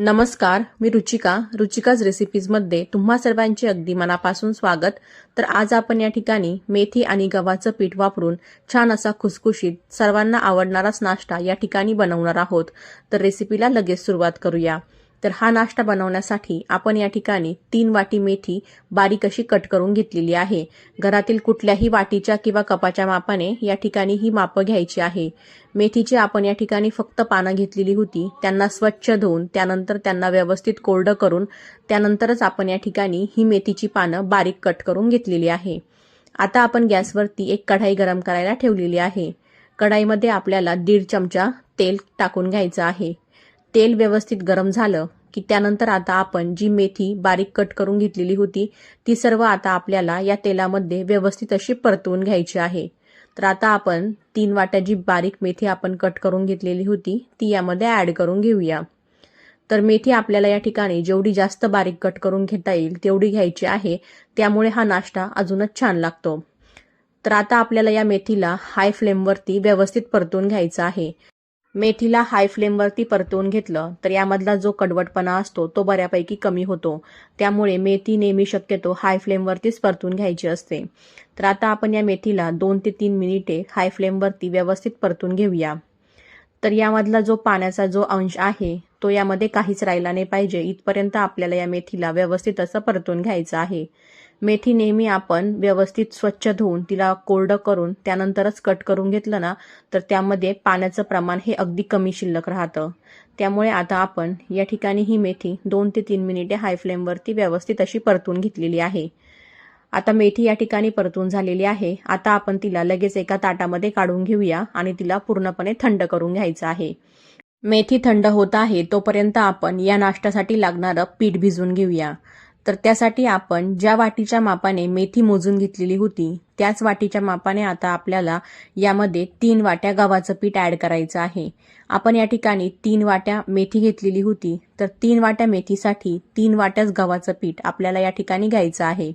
नमस्कार मी रुचिका. रुचिकाज रेसिपीजमध्ये तुम्हा सर्वांचे अगदी मनापासून स्वागत. तर आज आपण या ठिकाणी मेथी आणि गव्हाचं पीठ वापरून छान असा खुसखुशीत सर्वांना आवडणाराच नाश्ता या ठिकाणी बनवणार आहोत. तर रेसिपीला लगेच सुरुवात करूया. तर हा नाश्ता बनवण्यासाठी आपण या ठिकाणी तीन वाटी मेथी बारीक अशी कट करून घेतलेली आहे. घरातील कुठल्याही वाटीच्या किंवा कपाच्या मापाने या ठिकाणी ही मापं घ्यायची आहे. मेथीची आपण या ठिकाणी फक्त पानं घेतलेली होती. त्यांना स्वच्छ धुवून त्यानंतर त्यांना व्यवस्थित कोरडं करून त्यानंतरच आपण या ठिकाणी ही मेथीची पानं बारीक कट करून घेतलेली आहे. आता आपण गॅसवरती एक कढाई गरम करायला ठेवलेली आहे. कढाईमध्ये आपल्याला दीड चमचा तेल टाकून घ्यायचं आहे. तेल व्यवस्थित गरम झालं की त्यानंतर आता आपण जी मेथी बारीक कट करून घेतलेली होती ती सर्व आता आपल्याला या तेलामध्ये व्यवस्थित अशी परतवून घ्यायची आहे. तर आता आपण तीन वाट्या जी बारीक मेथी आपण कट करून घेतलेली होती ती यामध्ये ॲड करून घेऊया. तर मेथी आपल्याला या ठिकाणी जेवढी जास्त बारीक कट करून घेता येईल तेवढी घ्यायची आहे. त्यामुळे हा नाश्ता अजूनच छान लागतो. तर आता आपल्याला या मेथीला हाय फ्लेमवरती व्यवस्थित परतून घ्यायचं आहे. मेथीला हाय फ्लेमवरती परतवून घेतलं तर यामधला जो कडवटपणा असतो तो बऱ्यापैकी कमी होतो. त्यामुळे मेथी नेहमी शक्यतो हाय फ्लेमवरतीच परतून घ्यायची असते. तर आता आपण या मेथीला दोन ते तीन मिनिटे हाय फ्लेमवरती व्यवस्थित परतून घेऊया. तर यामधला जो पाण्याचा जो अंश आहे तो यामध्ये काहीच राहिला नाही पाहिजे. इथपर्यंत आपल्याला या मेथीला व्यवस्थित असं परतून घ्यायचं आहे. मेथी नेहमी आपण व्यवस्थित स्वच्छ धुवून तिला कोरडं करून त्यानंतरच कट करून घेतलं ना तर त्यामध्ये पाण्याचं प्रमाण हे अगदी कमी शिल्लक राहतं. त्यामुळे आता आपण या ठिकाणी ही मेथी दोन ते तीन मिनिटे हाय फ्लेमवरती व्यवस्थित अशी परतून घेतलेली आहे. आता मेथी या ठिकाणी परतून झालेली आहे. आता आपण तिला लगेच एका ताटामध्ये काढून घेऊया आणि तिला पूर्णपणे थंड करून घ्यायचं आहे. मेथी थंड होत आहे तोपर्यंत आपण या नाश्त्यासाठी लागणारं पीठ भिजवून घेऊया. तर त्यासाठी आपण ज्या वाटीच्या मापाने मेथी मोजून घेतलेली होती त्याच वाटीच्या मापाने आता आपल्याला यामध्ये तीन वाट्या गव्हाचं पीठ ॲड करायचं आहे. आपण या ठिकाणी तीन वाट्या मेथी घेतलेली होती तर तीन वाट्या मेथीसाठी तीन वाट्याच गव्हाचं पीठ आपल्याला या ठिकाणी घ्यायचं आहे.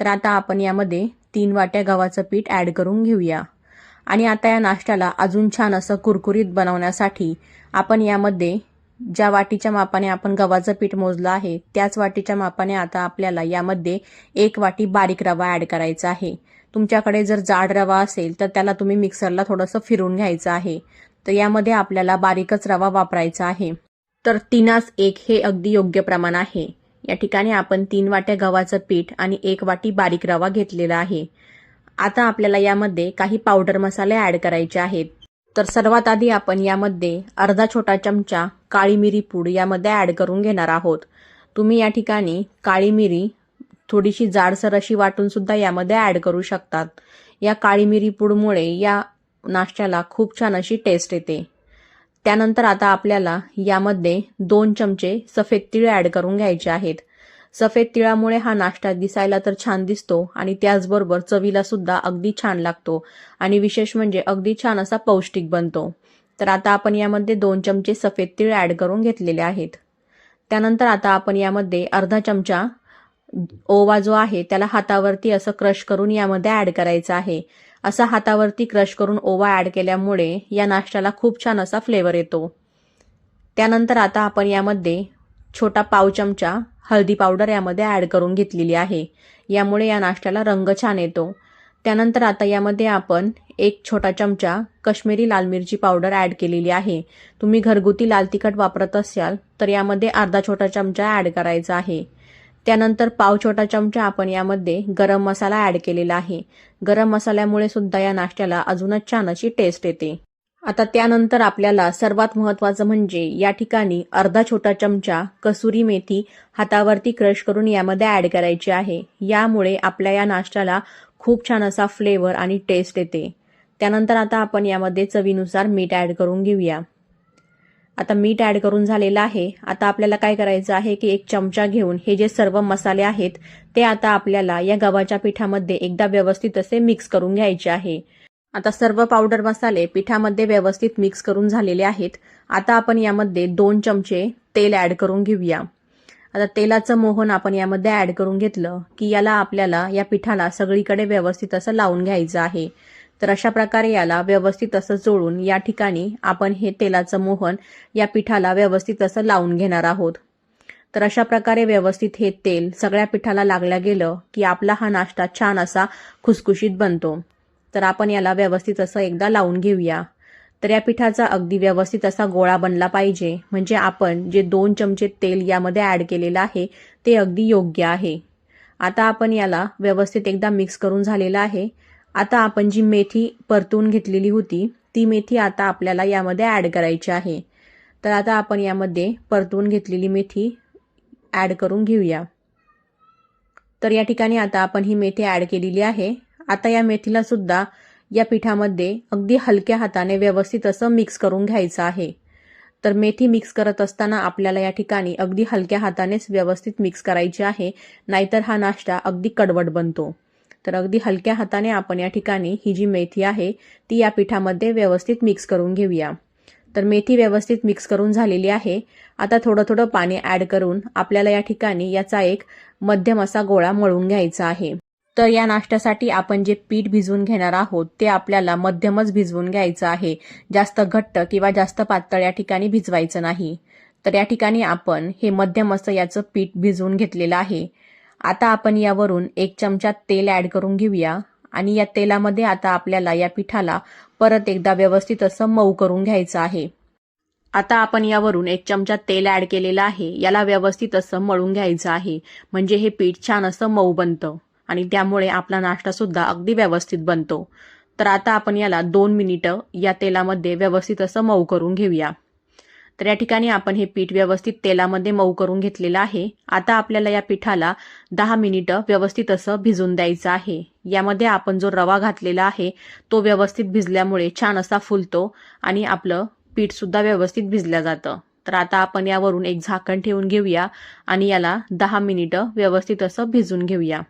तर आता आपण यामध्ये तीन वाट्या गव्हाचं पीठ ॲड करून घेऊया. आणि आता या नाश्त्याला अजून छान असं कुरकुरीत बनवण्यासाठी आपण यामध्ये ज्या वाटीच्या मापाने आपण गव्हाचं पीठ मोजलं आहे त्याच वाटीच्या मापाने आता आपल्याला यामध्ये एक वाटी बारीक रवा ॲड करायचा आहे. तुमच्याकडे जर जाड रवा असेल तर त्याला तुम्ही मिक्सरला थोडंसं फिरून घ्यायचं आहे. तर यामध्ये आपल्याला बारीकच रवा वापरायचा आहे. तर तीनास एक हे अगदी योग्य प्रमाण आहे. या ठिकाणी आपण तीन वाट्या गव्हाचं पीठ आणि एक वाटी बारीक रवा घेतलेला आहे. आता आपल्याला यामध्ये काही पावडर मसाले ॲड करायचे आहेत. तर सर्वात आधी आपण यामध्ये अर्धा छोटा चमचा काळी मिरी पूड यामध्ये ॲड करून घेणार आहोत. तुम्ही या ठिकाणी काळी मिरी थोडीशी जाडसर अशी वाटूनसुद्धा यामध्ये ॲड करू शकतात. या काळी मिरी पूडमुळे या नाश्त्याला खूप छान अशी टेस्ट येते. त्यानंतर आता आपल्याला यामध्ये दोन चमचे सफेद तीळ ॲड करून घ्यायचे आहेत. सफेद तिळामुळे हा नाश्ता दिसायला तर छान दिसतो आणि त्याचबरोबर चवीला सुद्धा अगदी छान लागतो. आणि विशेष म्हणजे अगदी छान असा पौष्टिक बनतो. तर आता आपण यामध्ये दोन चमचे सफेद तीळ ॲड करून घेतलेले आहेत. त्यानंतर आता आपण यामध्ये अर्धा चमचा ओवा जो आहे त्याला हातावरती असं क्रश करून यामध्ये ॲड करायचा आहे. असा हातावरती क्रश करून ओवा ॲड केल्यामुळे या नाश्त्याला खूप छान असा फ्लेवर येतो. त्यानंतर आता आपण यामध्ये छोटा पाव चमचा हळदी पावडर यामध्ये ॲड करून घेतलेली आहे. यामुळे या नाश्त्याला रंग छान येतो. त्यानंतर आता यामध्ये आपण एक छोटा चमचा कश्मीरी लाल मिरची पावडर ॲड केलेली आहे. तुम्ही घरगुती लाल तिखट वापरत असाल तर यामध्ये अर्धा छोटा चमचा ॲड करायचा आहे. त्यानंतर पाव छोटा चमचा आपण यामध्ये गरम मसाला ॲड केलेला आहे. गरम मसाल्यामुळे सुद्धा या नाश्त्याला अजूनच छान अशी टेस्ट येते. आता त्यानंतर आपल्याला सर्वात महत्वाचं म्हणजे या ठिकाणी अर्धा छोटा चमचा कसुरी मेथी हातावरती क्रश करून यामध्ये ॲड करायची आहे. यामुळे आपल्या या नाश्त्याला खूप छान असा फ्लेवर आणि टेस्ट येते. त्यानंतर आता आपण यामध्ये चवीनुसार मीठ ॲड करून घेऊया. आता मीठ ॲड करून झालेलं आहे. आता आपल्याला काय करायचं आहे की एक चमचा घेऊन हे जे सर्व मसाले आहेत ते आता आपल्याला या गव्हाच्या पिठामध्ये एकदा व्यवस्थित असे मिक्स करून घ्यायचे आहे. आता सर्व पावडर मसाले पिठामध्ये व्यवस्थित मिक्स करून झालेले आहेत. आता आपण यामध्ये दोन चमचे तेल ॲड करून घेऊया. आता तेलाचं मोहन आपण यामध्ये ॲड करून घेतलं की याला आपल्याला या पिठाला सगळीकडे व्यवस्थित असं लावून घ्यायचं आहे. तर अशा प्रकारे याला व्यवस्थित असं जोडून या ठिकाणी आपण हे तेलाचं मोहन या पिठाला व्यवस्थित असं लावून घेणार आहोत. तर अशा प्रकारे व्यवस्थित हे तेल सगळ्या पिठाला लागल्या गेलं की आपला हा नाश्ता छान असा खुसखुशीत बनतो. तर आपण याला व्यवस्थित असं एकदा लावून घेऊया. तर या पिठाचा अगदी व्यवस्थित असा गोळा बनला पाहिजे. म्हणजे आपण जे दोन चमचे तेल यामध्ये ॲड केलेलं आहे ते अगदी योग्य आहे. आता आपण याला व्यवस्थित एकदा मिक्स करून झालेलं आहे. आता आपण जी मेथी परतून घेतलेली होती ती मेथी आता आपल्याला यामध्ये ॲड करायची आहे. तर आता आपण यामध्ये परतून घेतलेली मेथी ॲड करून घेऊया. तर या ठिकाणी आता आपण ही मेथी ॲड केलेली आहे. आता या मेथीला सुद्धा या पिठामध्ये अगदी हलक्या हाताने व्यवस्थित असं मिक्स करून घ्यायचं आहे. तर मेथी मिक्स करत असताना आपल्याला या ठिकाणी अगदी हलक्या हातानेच व्यवस्थित मिक्स करायची आहे नाहीतर हा नाश्ता अगदी कडवट बनतो. तर अगदी हलक्या हाताने आपण या ठिकाणी ही जी मेथी आहे ती या पिठामध्ये व्यवस्थित मिक्स करून घेऊया. तर मेथी व्यवस्थित मिक्स करून झालेली आहे. आता थोडं थोडं पाणी ॲड करून आपल्याला या ठिकाणी याचा एक मध्यम असा गोळा मळून घ्यायचा आहे. तर या नाश्त्यासाठी आपण जे पीठ भिजवून घेणार आहोत ते आपल्याला मध्यमच भिजवून घ्यायचं आहे. जास्त घट्ट किंवा जास्त पातळ या ठिकाणी भिजवायचं नाही. तर या ठिकाणी आपण हे मध्यम असं याचं पीठ भिजवून घेतलेलं आहे. आता आपण यावरून एक चमचा तेल ॲड करून घेऊया आणि या तेलामध्ये आता आपल्याला या पिठाला परत एकदा व्यवस्थित असं मऊ करून घ्यायचं आहे. आता आपण यावरून एक चमचा तेल ॲड केलेलं आहे. याला व्यवस्थित असं मळून घ्यायचं आहे. म्हणजे हे पीठ छान असं मऊ बनतं. आणि त्यामुळे आपला नाश्ता सुद्धा अगदी व्यवस्थित बनतो. तर आता आपण याला दोन मिनिटं या तेलामध्ये व्यवस्थित असं मऊ करून घेऊया. तर या ठिकाणी आपण हे पीठ व्यवस्थित तेलामध्ये मऊ करून घेतलेलं आहे. आता आपल्याला या पिठाला दहा मिनिटं व्यवस्थित असं भिजून द्यायचं आहे. यामध्ये आपण जो रवा घातलेला आहे तो व्यवस्थित भिजल्यामुळे छान असा फुलतो आणि आपलं पीठ सुद्धा व्यवस्थित भिजलं जातं. तर आता आपण यावरून एक झाकण ठेवून घेऊया आणि याला दहा मिनिटं व्यवस्थित असं भिजून घेऊया.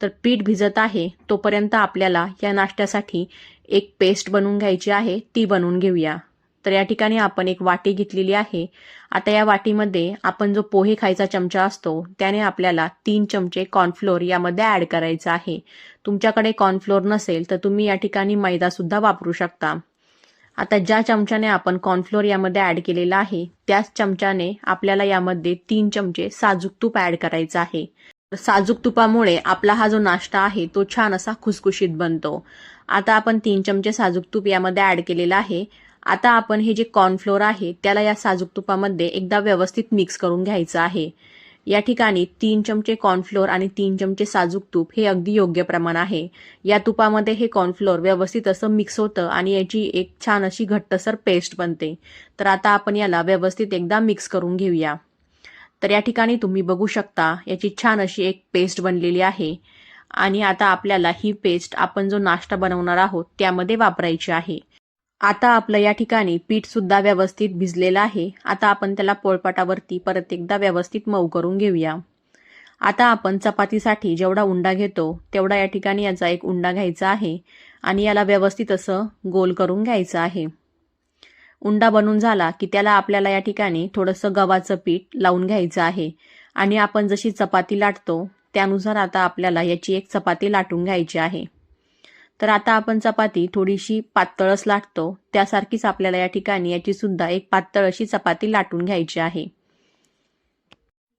तर पीठ भिजत आहे तोपर्यंत आपल्याला या नाश्त्यासाठी एक पेस्ट बनवून घ्यायची आहे ती बनवून घेऊया. तर या ठिकाणी आपण एक वाटी घेतलेली आहे. आता या वाटीमध्ये आपण जो पोहे खायचा चमचा असतो त्याने आपल्याला तीन चमचे कॉर्नफ्लोअर यामध्ये ॲड करायचा आहे. तुमच्याकडे कॉर्नफ्लोअर नसेल तर तुम्ही या ठिकाणी मैदासुद्धा वापरू शकता. आता ज्या चमच्याने आपण कॉर्नफ्लोअर यामध्ये ॲड केलेला आहे त्याच चमच्याने आपल्याला यामध्ये तीन चमचे साजूक तूप ॲड करायचं आहे. साजूक तुपामुळे आपला हा जो नाश्ता आहे तो छान असा खुसखुशीत बनतो. आता आपण तीन चमचे साजूक तूप यामध्ये ॲड केलेला आहे. आता आपण हे जे कॉर्नफ्लोअर आहे त्याला या साजूक तुपामध्ये एकदा व्यवस्थित मिक्स करून घ्यायचं आहे. या ठिकाणी तीन चमचे कॉर्नफ्लोअर आणि तीन चमचे साजूक तूप हे अगदी योग्य प्रमाण आहे. या तुपामध्ये हे कॉर्नफ्लोअर व्यवस्थित असं मिक्स होतं आणि याची एक छान अशी घट्टसर पेस्ट बनते. तर आता आपण याला व्यवस्थित एकदा मिक्स करून घेऊया. तर या ठिकाणी तुम्ही बघू शकता याची छान अशी एक पेस्ट बनलेली आहे. आणि आता आपल्याला ही पेस्ट आपण जो नाश्ता बनवणार आहोत त्यामध्ये वापरायची आहे. आता आपलं या ठिकाणी पीठ सुद्धा व्यवस्थित भिजलेलं आहे. आता आपण त्याला पोळपाटावरती परत एकदा व्यवस्थित मऊ करून घेऊया. आता आपण चपातीसाठी जेवढा उंडा घेतो तेवढा या ठिकाणी याचा एक उंडा घ्यायचा आहे. आणि याला व्यवस्थित असं गोल करून घ्यायचं आहे. उंडा बनून झाला की त्याला आपल्याला या ठिकाणी थोडंसं गव्हाचं पीठ लावून घ्यायचं आहे. आणि आपण जशी चपाती लाटतो त्यानुसार आता आपल्याला याची एक चपाती लाटून घ्यायची आहे. तर आता आपण चपाती थोडीशी पातळच लाटतो. त्यासारखीच आपल्याला या ठिकाणी याची सुद्धा एक पातळ अशी चपाती लाटून घ्यायची आहे.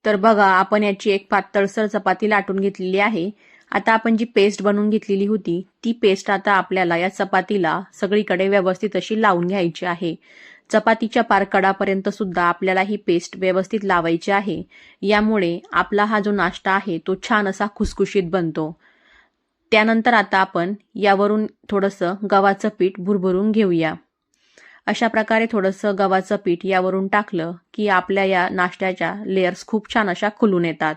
तर बघा आपण याची एक पातळसर चपाती लाटून घेतलेली आहे. आता आपण जी पेस्ट बनवून घेतलेली होती ती पेस्ट आता आपल्याला या चपातीला सगळीकडे व्यवस्थित अशी लावून घ्यायची आहे. चपातीच्या पारकडापर्यंत सुद्धा आपल्याला ही पेस्ट व्यवस्थित लावायची आहे. यामुळे आपला हा जो नाश्ता आहे तो छान असा खुसखुशीत बनतो. त्यानंतर आता आपण यावरून थोडंसं गव्हाचं पीठ भुरभरून घेऊया. अशा प्रकारे थोडंसं गव्हाचं पीठ यावरून टाकलं की आपल्या या नाश्त्याच्या लेयर्स खूप छान अशा खुलून येतात.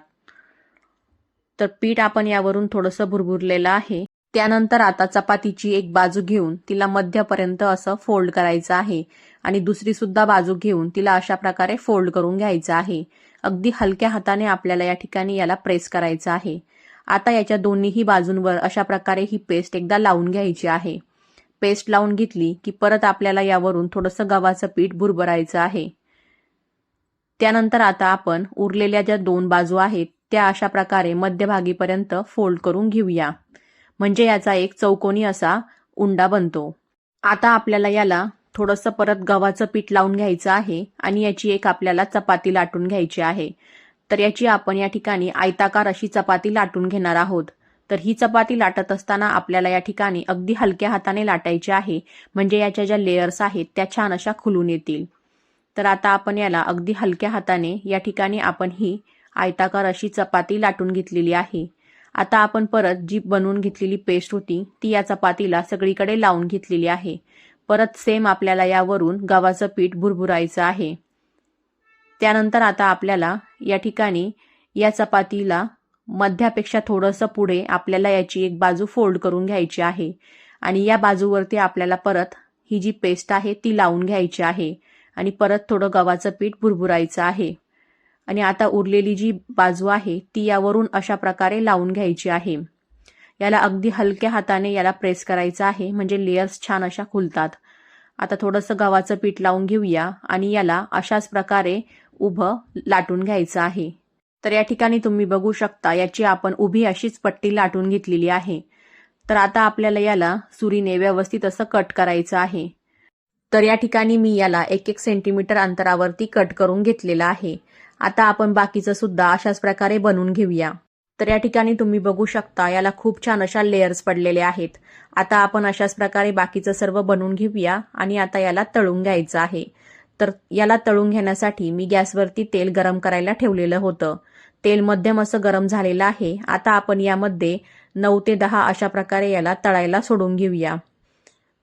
तर पीठ आपण यावरून थोडंसं भुरभुरलेलं आहे. त्यानंतर आता चपातीची एक बाजू घेऊन तिला मध्यपर्यंत असं फोल्ड करायचं आहे. आणि दुसरी सुद्धा बाजू घेऊन तिला अशा प्रकारे फोल्ड करून घ्यायचं आहे. अगदी हलक्या हाताने आपल्याला या ठिकाणी याला प्रेस करायचं आहे. आता याच्या दोन्हीही बाजूंवर अशा प्रकारे ही पेस्ट एकदा लावून घ्यायची आहे. पेस्ट लावून घेतली की परत आपल्याला यावरून थोडंसं गव्हाचं पीठ भुरभरायचं आहे. त्यानंतर आता आपण उरलेल्या ज्या दोन बाजू आहेत त्या अशा प्रकारे मध्यभागीपर्यंत फोल्ड करून घेऊया. म्हणजे याचा एक चौकोनी असा उंडा बनतो. आता आपल्याला याला थोडंसं परत गव्हाचं पीठ लावून घ्यायचं आहे आणि याची एक आपल्याला चपाती लाटून घ्यायची आहे. तर याची आपण या ठिकाणी आयताकार अशी चपाती लाटून घेणार आहोत. तर ही चपाती लाटत असताना आपल्याला या ठिकाणी अगदी हलक्या हाताने लाटायची आहे. म्हणजे याच्या ज्या लेयर्स आहेत त्या छान अशा खुलून येतील. तर आता आपण याला अगदी हलक्या हाताने या ठिकाणी आपण ही आयताकार अशी चपाती लाटून घेतलेली आहे. आता आपण परत जी बनवून घेतलेली पेस्ट होती ती या चपातीला सगळीकडे लावून घेतलेली आहे. परत सेम आपल्याला यावरून गव्हाचं पीठ भुरभुरायचं आहे. त्यानंतर आता आपल्याला या ठिकाणी या चपातीला मध्यापेक्षा थोडंसं पुढे आपल्याला याची एक बाजू फोल्ड करून घ्यायची आहे. आणि या बाजूवरती आपल्याला परत ही जी पेस्ट आहे ती लावून घ्यायची आहे. आणि परत थोडं गव्हाचं पीठ भुरभुरायचं आहे. आणि आता उरलेली जी बाजू आहे ती यावरून अशा प्रकारे लावून घ्यायची आहे. याला अगदी हलक्या हाताने याला प्रेस करायचं आहे म्हणजे लेयर्स छान अशा खुलतात. आता थोडंसं गव्हाचं पीठ लावून घेऊया आणि याला अशाच प्रकारे उभं लाटून घ्यायचं आहे. तर या ठिकाणी तुम्ही बघू शकता याची आपण उभी अशीच पट्टी लाटून घेतलेली आहे. तर आता आपल्याला याला सुरीने व्यवस्थित असं कट करायचं आहे. तर या ठिकाणी मी याला एक एक सेंटीमीटर अंतरावरती कट करून घेतलेला आहे. आता आपण बाकीचं सुद्धा अशाच प्रकारे बनवून घेऊया. तर या ठिकाणी तुम्ही बघू शकता याला खूप छान अशा लेयर्स पडलेले आहेत. आता आपण अशाच प्रकारे बाकीचं सर्व बनवून घेऊया आणि आता याला तळून घ्यायचं आहे. तर याला तळून घेण्यासाठी मी गॅसवरती तेल गरम करायला ठेवलेलं होतं. तेल मध्यम असं गरम झालेलं आहे. आता आपण यामध्ये नऊ ते दहा अशा प्रकारे याला तळायला सोडून घेऊया.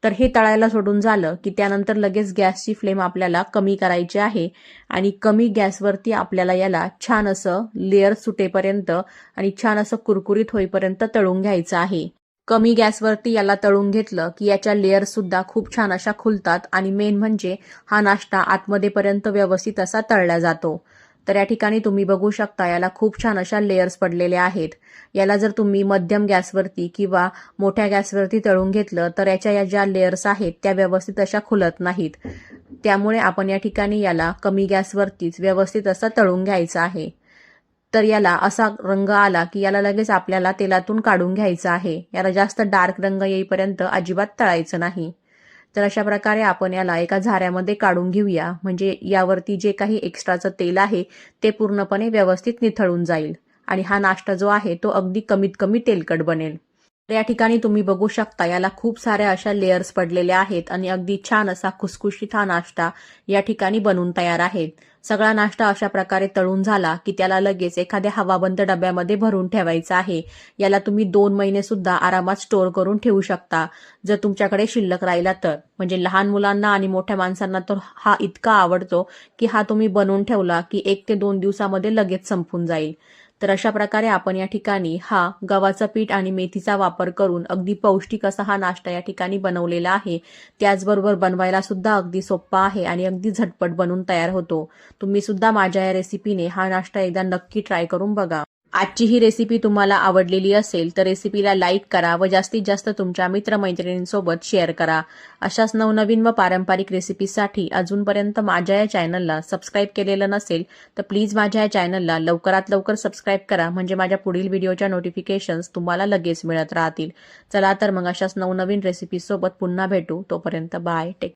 तर हे तळायला सोडून झालं की त्यानंतर लगेच गॅसची फ्लेम आपल्याला कमी करायची आहे आणि कमी गॅसवरती आपल्याला याला छान असं लेअर सुटेपर्यंत आणि छान असं कुरकुरीत होईपर्यंत तळून घ्यायचं आहे. कमी गॅसवरती याला तळून घेतलं की याच्या लेअर सुद्धा खूप छान अशा खुलतात आणि मेन म्हणजे हा नाश्ता आतमध्येपर्यंत व्यवस्थित असा तळला जातो. तर या ठिकाणी तुम्ही बघू शकता याला खूप छान अशा लेयर्स पडलेल्या आहेत. याला जर तुम्ही मध्यम गॅसवरती किंवा मोठ्या गॅसवरती तळून घेतलं तर याच्या या ज्या लेयर्स आहेत त्या व्यवस्थित अशा खुलत नाहीत. त्यामुळे आपण या ठिकाणी याला कमी गॅसवरतीच व्यवस्थित असं तळून घ्यायचं आहे. तर याला असा रंग आला की याला लगेच आपल्याला तेलातून काढून घ्यायचं आहे. याला जास्त डार्क रंग येईपर्यंत अजिबात तळायचं नाही. तर अशा प्रकारे आपण याला एका झाऱ्यामध्ये काढून घेऊया. म्हणजे यावरती जे काही एक्स्ट्राचं तेल आहे ते पूर्णपणे व्यवस्थित निथळून जाईल. आणि हा नाश्ता जो आहे तो अगदी कमीत कमी तेलकट बनेल. तर या ठिकाणी तुम्ही बघू शकता याला खूप साऱ्या अशा लेयर्स पडलेल्या आहेत आणि अगदी छान असा खुसखुशीत हा नाश्ता या ठिकाणी बनून तयार आहे. सगळा नाश्ता अशा प्रकारे तळून झाला की त्याला लगेच एखाद्या हवाबंद डब्यामध्ये भरून ठेवायचा आहे. याला तुम्ही दोन महिने सुद्धा आरामात स्टोअर करून ठेवू शकता जर तुमच्याकडे शिल्लक राहिला तर. म्हणजे लहान मुलांना आणि मोठ्या माणसांना तर हा इतका आवडतो की हा तुम्ही बनवून ठेवला की एक ते दोन दिवसामध्ये लगेच संपून जाईल. तर अशा प्रकारे आपण या ठिकाणी हा गव्हाचं पीठ आणि मेथीचा वापर करून अगदी पौष्टिक असा हा नाश्ता या ठिकाणी बनवलेला आहे. त्याचबरोबर बनवायला सुद्धा अगदी सोप्पा आहे आणि अगदी झटपट बनून तयार होतो. तुम्ही सुद्धा माझ्या या रेसिपीने हा नाश्ता एकदा नक्की ट्राय करून बघा. आजची ही रेसिपी तुम्हाला आवडलेली असेल तर रेसिपीला लाईक करा व जास्तीत जास्त तुमच्या मित्रमैत्रिणींसोबत शेअर करा. अशाच नवनवीन व पारंपरिक रेसिपीसाठी अजूनपर्यंत माझ्या या चॅनलला सबस्क्राईब केलेलं नसेल तर प्लीज माझ्या या चॅनलला लवकरात लवकर सबस्क्राईब करा म्हणजे माझ्या पुढील व्हिडिओच्या नोटिफिकेशन्स तुम्हाला लगेच मिळत राहतील. चला तर मग अशाच नवनवीन रेसिपीसोबत पुन्हा भेटू. तोपर्यंत बाय टेक